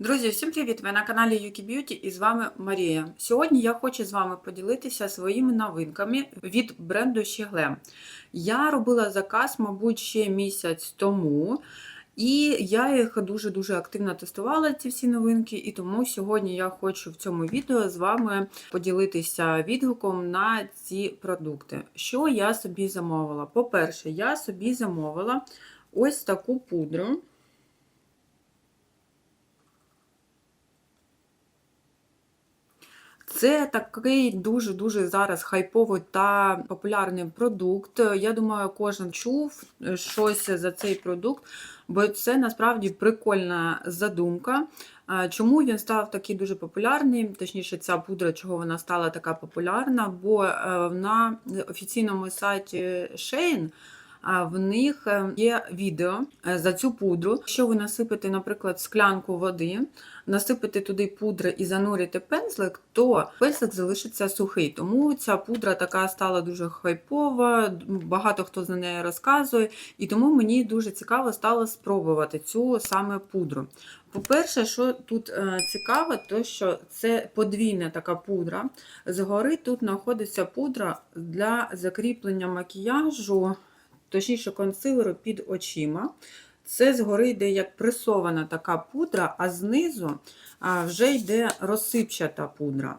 Друзі, всім привіт! Ви на каналі Yuki Beauty і з вами Марія. Сьогодні я хочу з вами поділитися своїми новинками від бренду Щеглем. Я робила заказ, мабуть, ще місяць тому, і я їх дуже-дуже активно тестувала, ці всі новинки, і тому сьогодні я хочу в цьому відео з вами поділитися відгуком на ці продукти. Що я собі замовила? По-перше, я собі замовила ось таку пудру. Це такий дуже-дуже зараз хайповий та популярний продукт. Я думаю, кожен чув щось за цей продукт, бо це насправді прикольна задумка. Чому він став такий дуже популярний? Точніше, ця пудра, чого вона стала така популярна? Бо на офіційному сайті Shein в них є відео за цю пудру. Якщо ви насипите, наприклад, склянку води, насипите туди пудри і занурите пензлик, то пензлик залишиться сухий. Тому ця пудра така стала дуже хайпова, багато хто за неї розказує, і тому мені дуже цікаво стало спробувати цю саме пудру. По-перше, що тут цікаво, то що це подвійна така пудра. Згори тут знаходиться пудра для закріплення макіяжу точніше консилеру під очима. Це згори йде як пресована така пудра, а знизу вже йде розсипчата пудра.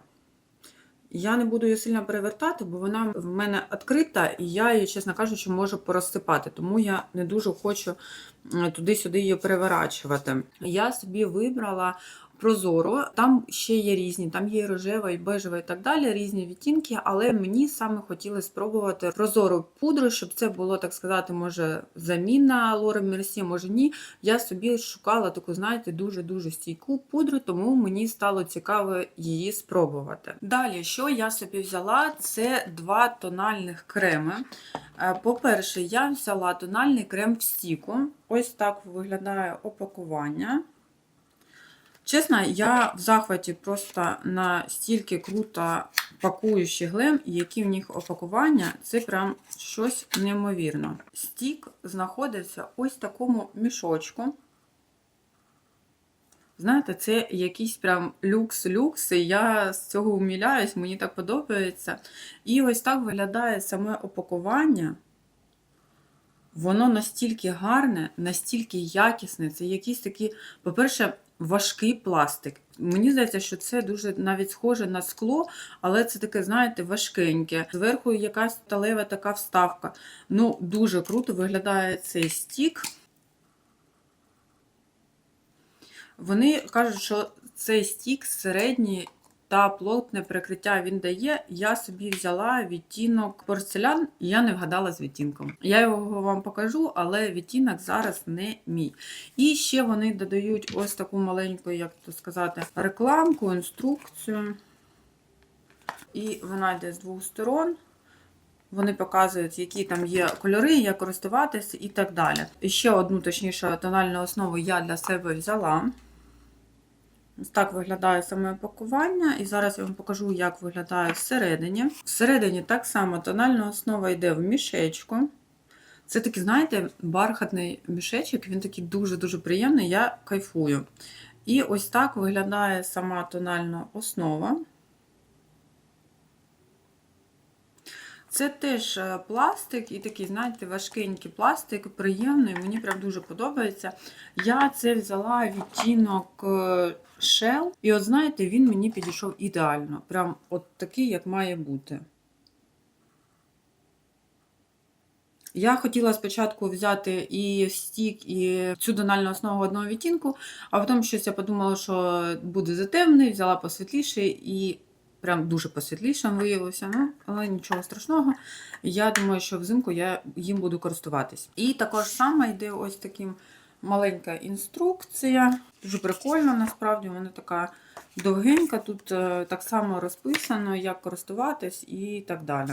Я не буду її сильно перевертати, бо вона в мене відкрита, і я її, чесно кажучи, можу порозсипати, тому я не дуже хочу туди-сюди її переворачувати. Я собі вибрала прозоро. Там ще є різні, там є і рожева, і бежева, і так далі, різні відтінки, але мені саме хотілося спробувати прозору пудру, щоб це було, так сказати, може, заміна Лори Мерсі, може ні. Я собі шукала таку, знаєте, дуже-дуже стійку пудру, тому мені стало цікаво її спробувати. Далі, що я собі взяла, це два тональних креми. По-перше, я взяла тональний крем в стіку. Ось так виглядає опакування. Чесно, я в захваті просто настільки круто пакую щеглем, і які в них опакування, це прям щось неймовірно. Стік знаходиться ось в такому мішочку. Знаєте, це якийсь прям люкс-люкс, і я з цього уміляюсь, мені так подобається. І ось так виглядає саме опакування. Воно настільки гарне, настільки якісне. Це якийсь такий, по-перше, важкий пластик. Мені здається, що це дуже навіть схоже на скло, але це таке, знаєте, важкеньке. Зверху якась сталева така вставка. Ну, дуже круто виглядає цей стік. Вони кажуть, що цей стік середній та плотне прикриття він дає. Я собі взяла відтінок порцелян, і я не вгадала з відтінком. Я його вам покажу, але відтінок зараз не мій. І ще вони додають ось таку маленьку, як то сказати, рекламку, інструкцію. І вона йде з двох сторон. Вони показують, які там є кольори, як користуватися і так далі. І ще одну, точніше, тональну основу я для себе взяла. Так виглядає саме опакування, і зараз я вам покажу, як виглядає всередині. Всередині так само тональна основа йде в мішечку. Це такий, знаєте, бархатний мішечок, він такий дуже-дуже приємний, я кайфую. І ось так виглядає сама тональна основа. Це теж е, пластик і такий, знаєте, важкенький пластик, приємний, мені прям дуже подобається. Я це взяла відтінок Shell, і от знаєте, він мені підійшов ідеально. Прям от такий, як має бути. Я хотіла спочатку взяти і стік, і цю дональну основу одного відтінку, а потім щось я подумала, що буде затемний, взяла посвітліший і прям дуже посвітлішим виявилося, ну, але нічого страшного. Я думаю, що взимку я їм буду користуватись. І також саме йде ось таким маленька інструкція. Дуже прикольно, насправді, вона така довгенька. Тут е, так само розписано, як користуватись і так далі.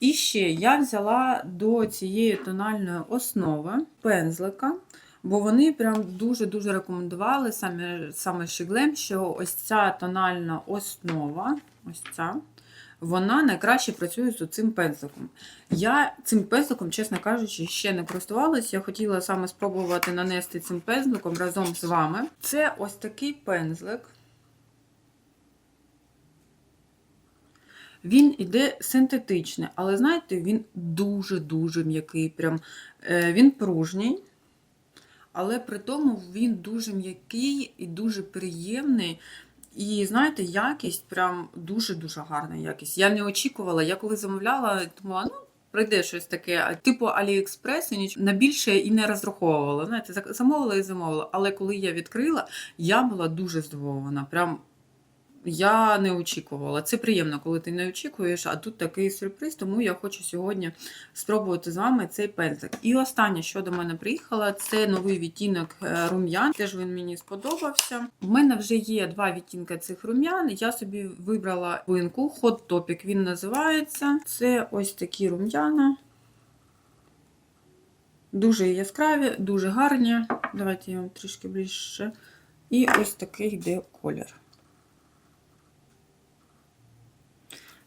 І ще я взяла до цієї тональної основи пензлика. Бо вони прям дуже-дуже рекомендували саме саме Щеглем, що ось ця тональна основа, ось ця, вона найкраще працює з цим пензликом. Я цим пензликом, чесно кажучи, ще не користувалась. Я хотіла саме спробувати нанести цим пензликом разом з вами. Це ось такий пензлик. Він іде синтетичний, але знаєте, він дуже-дуже м'який. Прям, е, Він пружній, але при тому він дуже м'який і дуже приємний. І знаєте, якість прям дуже-дуже гарна якість. Я не очікувала, я коли замовляла, думала, ну. Прийде щось таке, типу Аліекспрес, і ніч на більше і не розраховувала. Знаєте, замовила і замовила. Але коли я відкрила, я була дуже здивована. Прям я не очікувала. Це приємно, коли ти не очікуєш, а тут такий сюрприз, тому я хочу сьогодні спробувати з вами цей пензлик. І останнє, що до мене приїхало, це новий відтінок е, рум'ян. Теж він мені сподобався. У мене вже є два відтінки цих рум'ян. Я собі вибрала винку Hot Topic, він називається. Це ось такі рум'яна. Дуже яскраві, дуже гарні. Давайте я вам трішки ближче. І ось такий йде колір.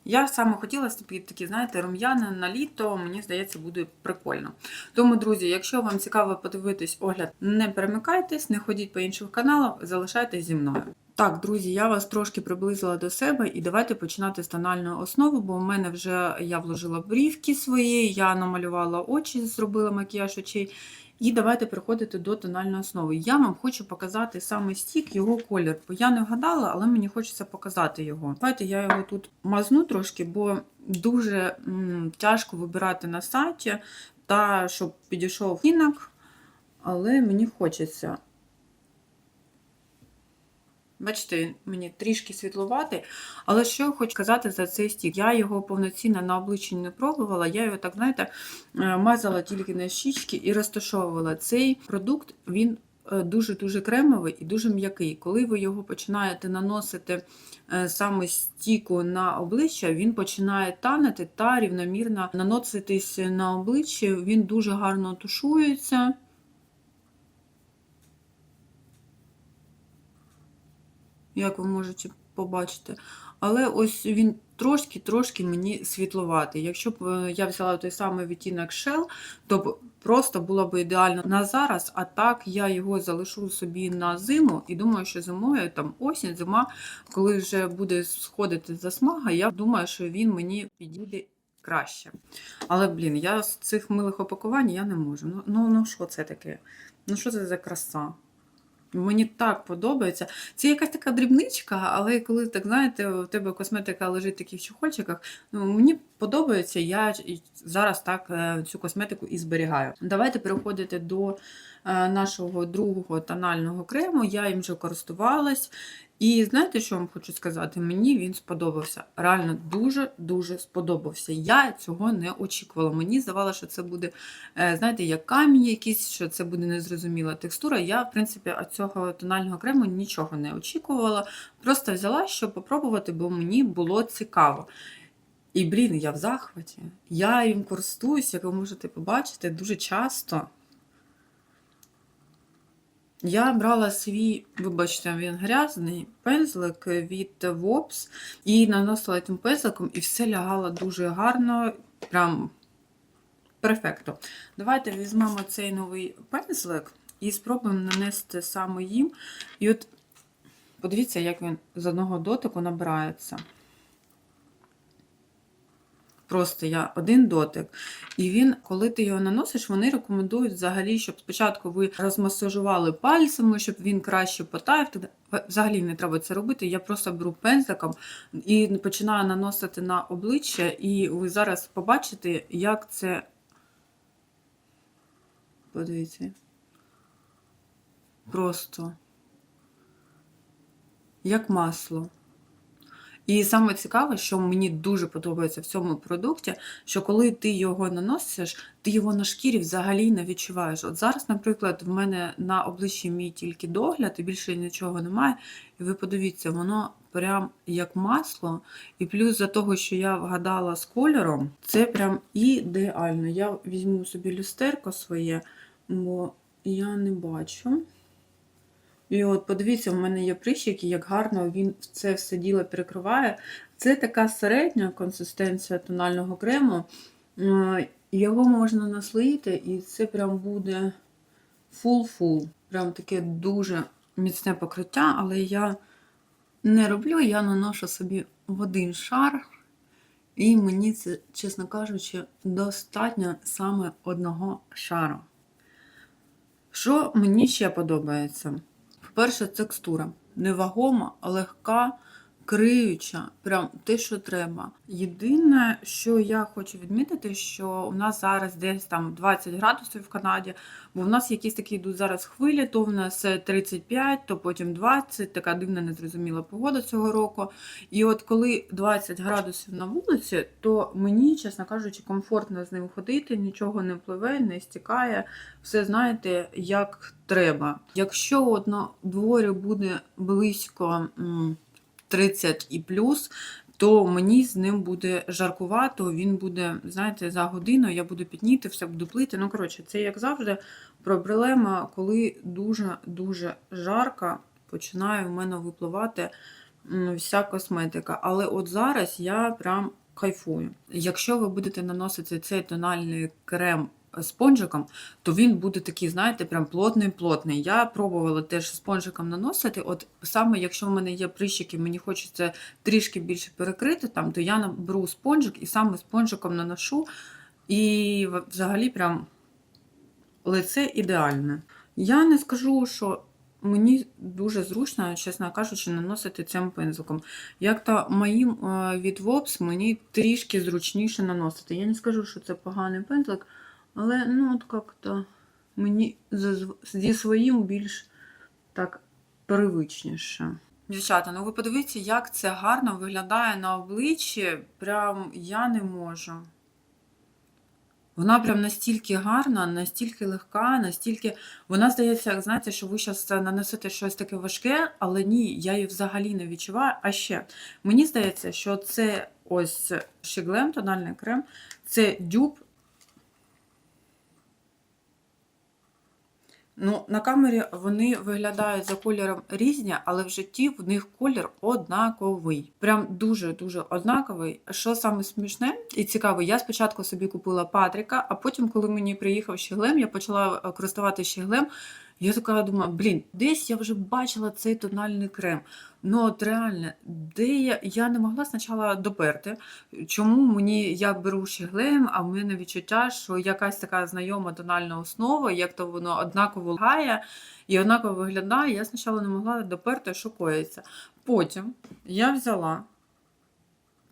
Я саме хотіла собі такі, знаєте, рум'яни на літо, мені здається, буде прикольно. Тому, друзі, якщо вам цікаво подивитись огляд, не перемикайтесь, не ходіть по інших каналах, залишайтесь зі мною. Так, друзі, я вас трошки приблизила до себе і давайте починати з тональної основи, бо в мене вже я вложила брівки свої, я намалювала очі, зробила макіяж очей. І давайте переходити до тональної основи. Я вам хочу показати саме стік, його колір. Бо я не вгадала, але мені хочеться показати його. Давайте я його тут мазну трошки, бо дуже м, тяжко вибирати на сайті, та щоб підійшов інок, але мені хочеться. Бачите, мені трішки світловатий. Але що я хочу сказати за цей стік? Я його повноцінно на обличчі не пробувала. Я його, так знаєте, е, мазала тільки на щічки і розташовувала. Цей продукт він е, дуже-дуже кремовий і дуже м'який. Коли ви його починаєте наносити е, саме стіку на обличчя, він починає танути та рівномірно наноситись на обличчя. Він дуже гарно тушується. Як ви можете побачити. Але ось він трошки-трошки мені світловатий. Якщо б е, я взяла той самий відтінок Shell, то б просто було б ідеально на зараз, а так я його залишу собі на зиму і думаю, що зимою, там осінь, зима, коли вже буде сходити засмага, я думаю, що він мені підійде краще. Але, блін, я з цих милих опакувань я не можу. Ну, ну, ну що це таке? Ну, що це за краса? Мені так подобається. Це якась така дрібничка, але коли так знаєте, у тебе косметика лежить в таких чохольчиках, ну мені подобається, я зараз так е, цю косметику і зберігаю. Давайте переходити до е, нашого другого тонального крему. Я їм вже користувалась. І знаєте, що вам хочу сказати? Мені він сподобався. Реально дуже-дуже сподобався. Я цього не очікувала. Мені здавалося, що це буде, е, знаєте, як камінь якийсь, що це буде незрозуміла текстура. Я, в принципі, від цього тонального крему нічого не очікувала. Просто взяла, щоб попробувати, бо мені було цікаво. І, блін, я в захваті. Я їм користуюсь, як ви можете побачити, дуже часто. Я брала свій, вибачте, він грязний пензлик від Wops і наносила тим пензликом, і все лягало дуже гарно, прям перфекто. Давайте візьмемо цей новий пензлик і спробуємо нанести саме їм. І от подивіться, як він з одного дотику набирається. Просто я один дотик. І він, коли ти його наносиш, вони рекомендують взагалі, щоб спочатку ви розмасажували пальцями, щоб він краще потаяв. Взагалі не треба це робити. Я просто беру пензликом і починаю наносити на обличчя, і ви зараз побачите, як це. Подивіться. Просто як масло. І саме цікаве, що мені дуже подобається в цьому продукті, що коли ти його наносиш, ти його на шкірі взагалі не відчуваєш. От зараз, наприклад, в мене на обличчі мій тільки догляд, і більше нічого немає. І ви подивіться, воно прям як масло. І плюс за того, що я вгадала з кольором, це прям ідеально. Я візьму собі люстерко своє, бо я не бачу. І от подивіться, в мене є прищики, як гарно він це все діло перекриває. Це така середня консистенція тонального крему. Е, Його можна наслоїти, і це прям буде фул-фул. Прям таке дуже міцне покриття, але я не роблю, я наношу собі в один шар. І мені це, чесно кажучи, достатньо саме одного шару. Що мені ще подобається? По-перше, текстура. Невагома, легка, криюча, прям те, що треба. Єдине, що я хочу відмітити, що у нас зараз десь там 20 градусів в Канаді, бо в нас якісь такі йдуть зараз хвилі, то в нас 35, то потім 20, така дивна незрозуміла погода цього року. І от коли 20 градусів на вулиці, то мені, чесно кажучи, комфортно з ним ходити, нічого не впливе, не стікає. Все знаєте, як треба. Якщо от на дворі буде близько 30 і плюс, то мені з ним буде жаркувато, він буде, знаєте, за годину я буду пітніти, все буду плити. Ну, коротше, це як завжди проблема, коли дуже-дуже жарко, починає в мене випливати вся косметика. Але от зараз я прям кайфую. Якщо ви будете наносити цей тональний крем спонжиком, то він буде такий, знаєте, прям плотний-плотний. Я пробувала теж спонжиком наносити. От саме якщо в мене є прищики, мені хочеться трішки більше перекрити, там, то я беру спонжик і саме спонжиком наношу. І взагалі прям лице ідеальне. Я не скажу, що мені дуже зручно, чесно кажучи, наносити цим пензликом. Як то моїм е, від Wops мені трішки зручніше наносити. Я не скажу, що це поганий пензлик, але ну от як-то мені зі- своїм більш так привичніше. Дівчата, ну ви подивіться, як це гарно виглядає на обличчі. Прям я не можу. Вона прям настільки гарна, настільки легка, настільки. Вона здається, як знаєте, що ви зараз нанесете щось таке важке, але ні, я її взагалі не відчуваю. А ще мені здається, що це ось Щеглем, тональний крем, це дюб. Ну, на камері вони виглядають за кольором різні, але в житті в них колір однаковий. Прям дуже-дуже однаковий. Що саме смішне і цікаве, я спочатку собі купила Патріка, а потім, коли мені приїхав щеглем, я почала е, користуватися щеглем. Я така думаю, блін, десь я вже бачила цей тональний крем. Ну, от реально, де я, я не могла спочатку доперти, чому мені я беру щеглем, а в мене відчуття, що якась така знайома тональна основа, як то воно однаково лягає і однаково виглядає. Я спочатку не могла доперти, що коїться. Потім я взяла,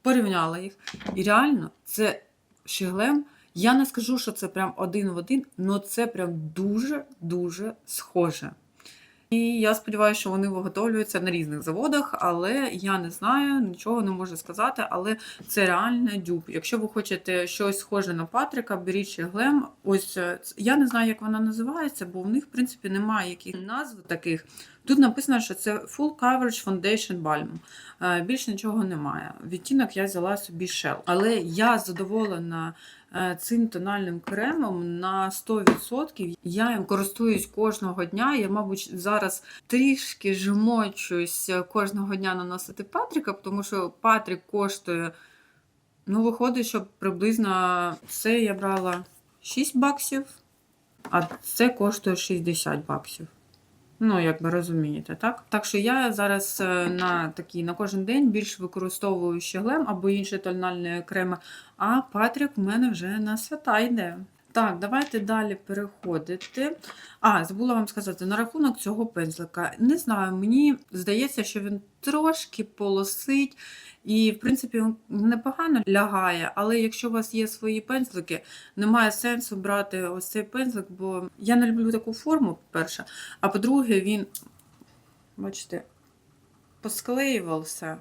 порівняла їх, і реально це щеглем. Я не скажу, що це прям один в один, але це прям дуже-дуже схоже. І я сподіваюся, що вони виготовлюються на різних заводах, але я не знаю, нічого не можу сказати. Але це реально дюб. Якщо ви хочете щось схоже на Патрика, беріть ще глем. Ось е, я не знаю, як вона називається, бо в них, в принципі, немає яких назв таких. Тут написано, що це Full Coverage Foundation Balm. Е, Більше нічого немає. Відтінок я взяла собі Shell. Але я задоволена цим тональним кремом на 100%. Я їм користуюсь кожного дня. Я, мабуть, зараз трішки жмочусь кожного дня наносити Патріка, тому що Патрік коштує. Ну, виходить, що приблизно це я брала 6 баксів, а це коштує 60 баксів. Ну, як ви розумієте, так? Так що я зараз е, на такий на кожен день більш використовую щеглем або інші тональні креми, а Патрік в мене вже на свята йде. Так, давайте далі переходити. А, забула вам сказати, на рахунок цього пензлика. Не знаю, мені здається, що він трошки полосить. І, в принципі, непогано лягає, але якщо у вас є свої пензлики, немає сенсу брати ось цей пензлик, бо я не люблю таку форму, по-перше. А по-друге, він, бачите, посклеювався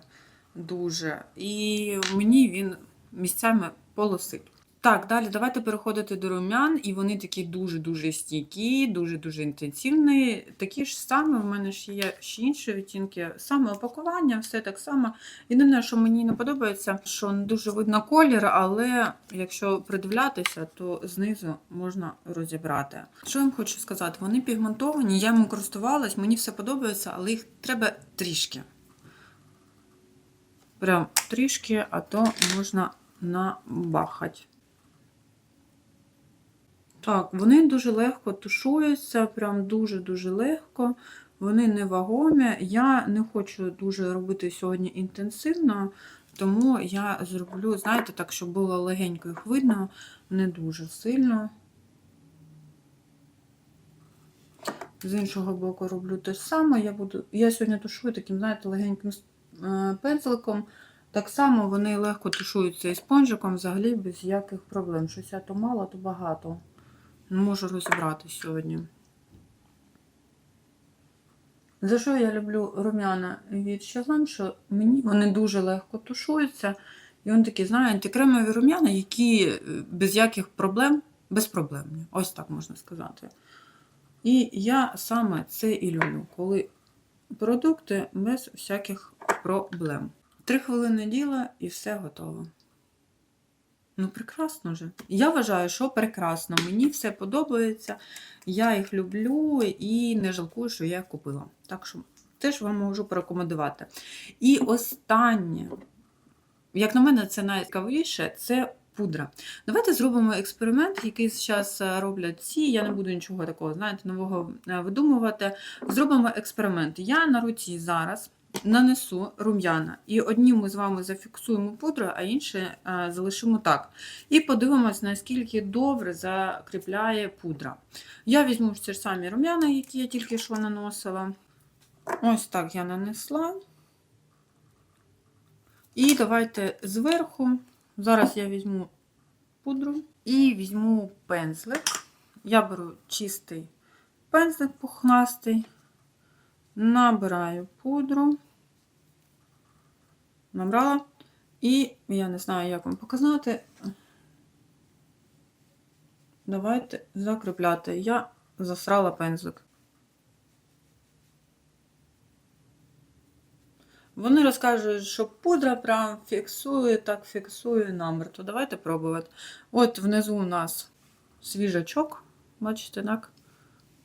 дуже. І мені він місцями полосить. Так, далі давайте переходити до румян, і вони такі дуже-дуже стійкі, дуже-дуже інтенсивні. Такі ж саме, в мене ж є ще інші відтінки, саме опакування, все так само. Єдине, що мені не подобається, що не дуже видно колір, але якщо придивлятися, то знизу можна розібрати. Що я вам хочу сказати? Вони пігментовані, я їм користувалась, мені все подобається, але їх треба трішки. Прям трішки, а то можна набахати. Так, вони дуже легко тушуються, прям дуже-дуже легко. Вони невагомі. Я не хочу дуже робити сьогодні інтенсивно, тому я зроблю, знаєте, так, щоб було легенько їх видно, не дуже сильно. З іншого боку роблю те ж саме. Я, буду, я сьогодні тушую таким, знаєте, легеньким е, пензликом. Так само вони легко тушуються і спонжиком, взагалі без яких проблем. Щось я то мало, то багато. Можу розібрати сьогодні. За що я люблю рум'яна від Shazam, що мені вони дуже легко тушуються. І вони такі, знаєте, кремові рум'яна, які е, без яких проблем, безпроблемні. Ось так можна сказати. І я саме це і люблю, коли продукти без всяких проблем. Три хвилини діла і все готово. Ну, прекрасно же. Я вважаю, що прекрасно. Мені все подобається. Я їх люблю і не жалкую, що я їх купила. Так що теж вам можу порекомендувати. І останнє, як на мене, це найцікавіше, це пудра. Давайте зробимо експеримент, який зараз роблять ці. Я не буду нічого такого, знаєте, нового е, видумувати. Зробимо експеримент. Я на руці зараз нанесу рум'яна. І одні ми з вами зафіксуємо пудрою, а інші е, залишимо так. І подивимось, наскільки добре закріпляє пудра. Я візьму ці ж самі рум'яна, які я тільки що наносила. Ось так я нанесла. І давайте зверху. Зараз я візьму пудру і візьму пензлик. Я беру чистий пензлик пухнастий. Набираю пудру, набрала, і я не знаю, як вам показати. Давайте закріпляти. Я засрала пензлик. Вони розкажуть, що пудра прям фіксує, так фіксує намертво. Давайте пробувати. От внизу у нас свіжачок, бачите, так?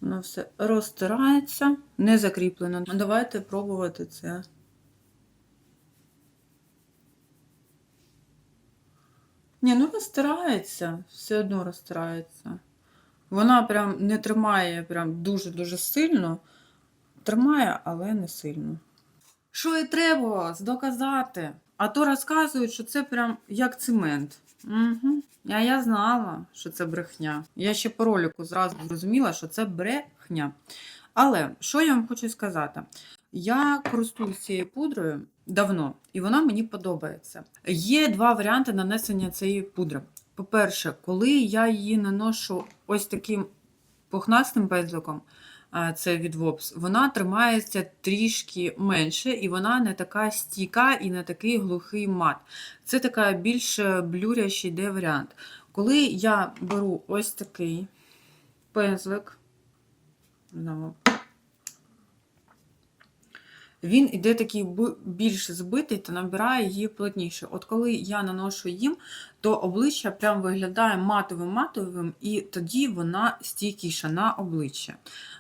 Воно все розтирається, не закріплено. Давайте пробувати це. Ні, ну розтирається, все одно розтирається. Вона прям не тримає прям дуже-дуже сильно. Тримає, але не сильно. Що і треба доказати? А то розказують, що це прям як цемент. Угу. А я знала, що це брехня. Я ще по ролику зразу зрозуміла, що це брехня. Але що я вам хочу сказати? Я користуюся цією пудрою давно, і вона мені подобається. Є два варіанти нанесення цієї пудри. По-перше, коли я її наношу ось таким пухнастим пензликом, це від Вопс, вона тримається трішки менше, і вона не така стійка і не такий глухий мат. Це така більш блюрящий йде варіант. Коли я беру ось такий пензлик, він іде такий більш збитий та набирає її плотніше. От коли я наношу їм, то обличчя прям виглядає матовим-матовим, і тоді вона стійкіша на обличчя.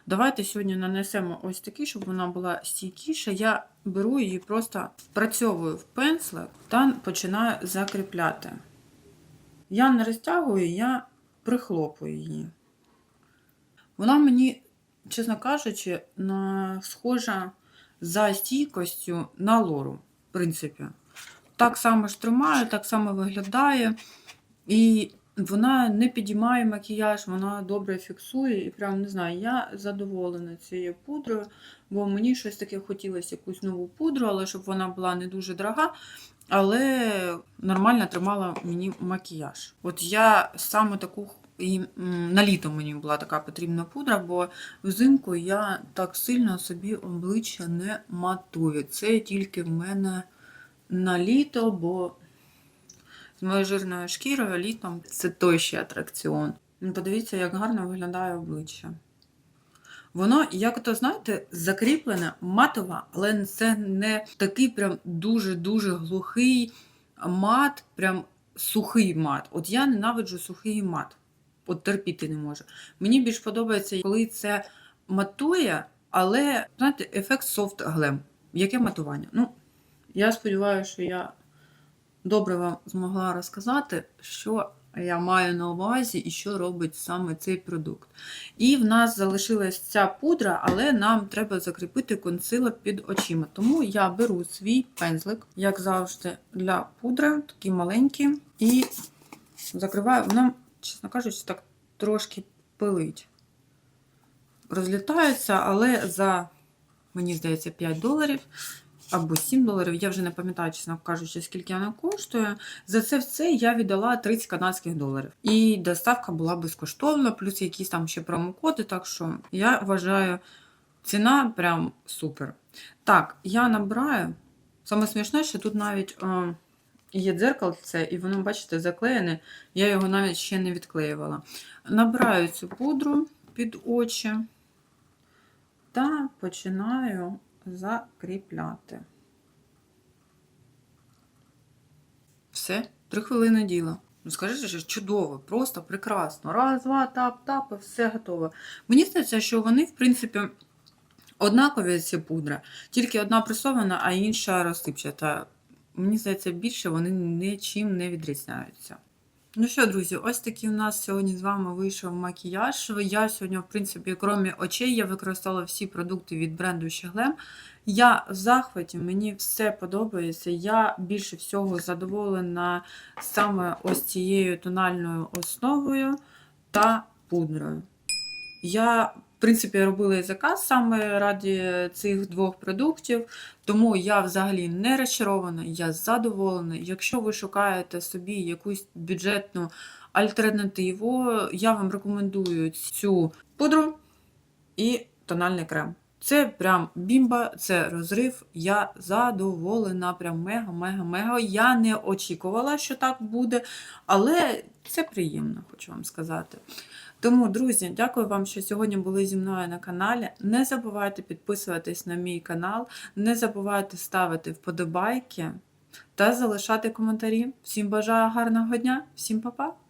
Давайте сьогодні нанесемо ось такий, щоб вона була стійкіша. Я беру її, просто працьовую в пензлик та починаю закріпляти. Я не розтягую, я прихлопую її. Вона мені, чесно кажучи, схожа за стійкостю на лору, в принципі. Так само ж тримає, так само виглядає. І вона не підіймає макіяж, вона добре фіксує. І прям не знаю, я задоволена цією пудрою, бо мені щось таке хотілося якусь нову пудру, але щоб вона була не дуже дорога. Але нормально тримала мені макіяж. От я саме таку і на літо мені була така потрібна пудра, бо взимку я так сильно собі обличчя не матую. Це тільки в мене на літо, бо з моєю жирною шкірою літом. Це той ще атракціон. Ну, Подивіться, як гарно виглядає обличчя. Воно, як то знаєте, закріплене, матове, але це не такий прям дуже-дуже глухий мат, прям сухий мат. От я ненавиджу сухий мат. От терпіти не можу. Мені більш подобається, коли це матує, але, знаєте, ефект софт глем. Яке матування? Ну, я сподіваюся, що я добре вам змогла розказати, що я маю на увазі і що робить саме цей продукт. І в нас залишилась ця пудра, але нам треба закріпити консилер під очима. Тому я беру свій пензлик, як завжди, для пудри, такий маленький, і закриваю. Воно, чесно кажучи, так трошки пилить. Розлітаються, але за, мені здається, 5 доларів або 7 доларів. Я вже не пам'ятаю, чесно кажучи, скільки вона коштує. За це все я віддала 30 канадських доларів. І доставка була безкоштовна, плюс якісь там ще промокоди. Так що я вважаю, ціна прям супер. Так, я набираю. Саме смішне, що тут навіть е, є дзеркальце, і воно, бачите, заклеєне. Я його навіть ще не відклеювала. Набираю цю пудру під очі та починаю закріпляти. Все, три хвилини діла. Ну, скажіть, що чудово, просто прекрасно. Раз, два, тап, тап, і все готово. Мені здається, що вони, в принципі, однакові ці пудри, тільки одна пресована, а інша розсипчата. Мені здається, більше вони нічим не відрізняються. Ну що, друзі, ось такий у нас сьогодні з вами вийшов макіяж. Я сьогодні, в принципі, крім очей, я використала всі продукти від бренду Щеглем. Я в захваті, мені все подобається. Я більше всього задоволена саме ось цією тональною основою та пудрою. Я, в принципі, робила і заказ саме раді цих двох продуктів, тому я взагалі не розчарована, я задоволена. Якщо ви шукаєте собі якусь бюджетну альтернативу, я вам рекомендую цю пудру і тональний крем. Це прям бімба, це розрив. Я задоволена, прям мега-мега-мега. Я не очікувала, що так буде, але це приємно, хочу вам сказати. Тому, друзі, дякую вам, що сьогодні були зі мною на каналі. Не забувайте підписуватись на мій канал, не забувайте ставити вподобайки та залишати коментарі. Всім бажаю гарного дня, всім па-па!